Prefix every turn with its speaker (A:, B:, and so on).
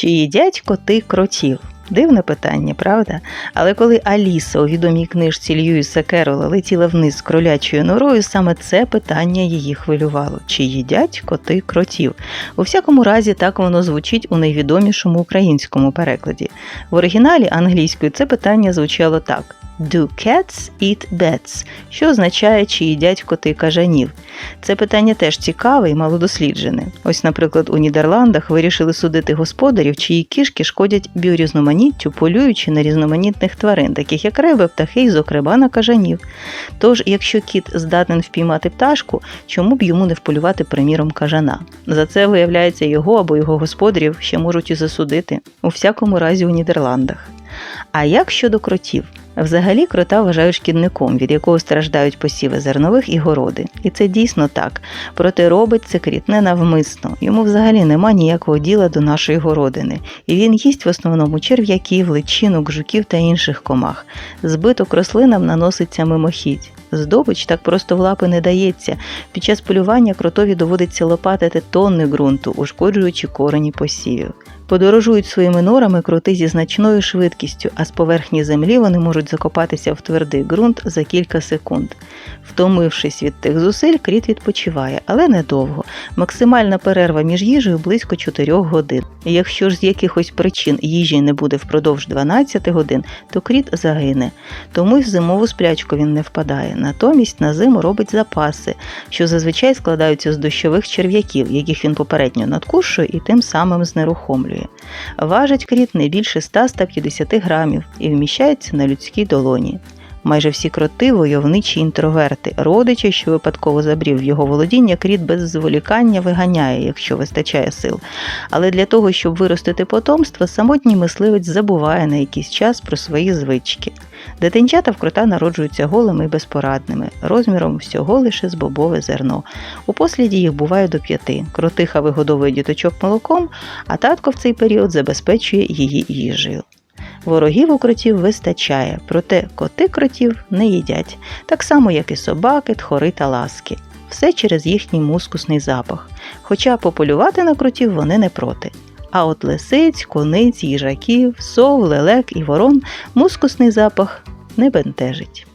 A: Чи їдять коти кротів? Дивне питання, правда? Але коли Аліса у відомій книжці Льюіса Керола летіла вниз з кролячою норою, саме це питання її хвилювало: чи їдять коти кротів? У всякому разі, так воно звучить у найвідомішому українському перекладі. В оригіналі англійською це питання звучало так: Do cats eat bats? що означає, чи їдять коти кажанів. Це питання теж цікаве і малодосліджене. Ось, наприклад, у Нідерландах вирішили судити господарів, чиї кішки шкодять біорізноманіттю, полюючи на різноманітних тварин, таких як риби, птахи і, зокрема, на кажанів. Тож, якщо кіт здатен впіймати пташку, чому б йому не вполювати, приміром, кажана? За це, виявляється, його або його господарів ще можуть і засудити, у всякому разі у Нідерландах. А як щодо кротів? Взагалі крота вважають шкідником, від якого страждають посіви зернових і городи. І це дійсно так. Проте робить це кріт не навмисно. Йому взагалі нема ніякого діла до нашої городини. І він їсть в основному черв'яків, личинок, жуків та інших комах. Збиток рослинам наноситься мимохідь. Здобич так просто в лапи не дається. Під час полювання кротові доводиться лопатити тонни ґрунту, ушкоджуючи корені посівів. Подорожують своїми норами кроти зі значною швидкістю, а з поверхні землі вони можуть закопатися в твердий ґрунт за кілька секунд. Втомившись від тих зусиль, кріт відпочиває, але недовго. Максимальна перерва між їжею близько 4 годин. Якщо ж з якихось причин їжі не буде впродовж 12 годин, то кріт загине. Тому й в зимову сплячку він не впадає. Натомість на зиму робить запаси, що зазвичай складаються з дощових черв'яків, яких він попередньо надкушує і тим самим знерухомлює. Важить кріт не більше 100-150 грамів і вміщається на людській долоні. Майже всі кроти войовничі інтроверти. Родича, що випадково забрів в його володіння, кріт без зволікання виганяє, якщо вистачає сил. Але для того, щоб виростити потомство, самотній мисливець забуває на якийсь час про свої звички. Дитинчата в крота народжуються голими і безпорадними, розміром всього лише з бобове зерно. У посліді їх буває до п'яти. Кротиха вигодовує діточок молоком, а татко в цей період забезпечує її їжею. Ворогів у кротів вистачає, проте коти кротів не їдять, так само, як і собаки, тхори та ласки. Все через їхній мускусний запах. Хоча пополювати на кротів вони не проти. А от лисиць, кониць, їжаків, сов, лелек і ворон мускусний запах не бентежить.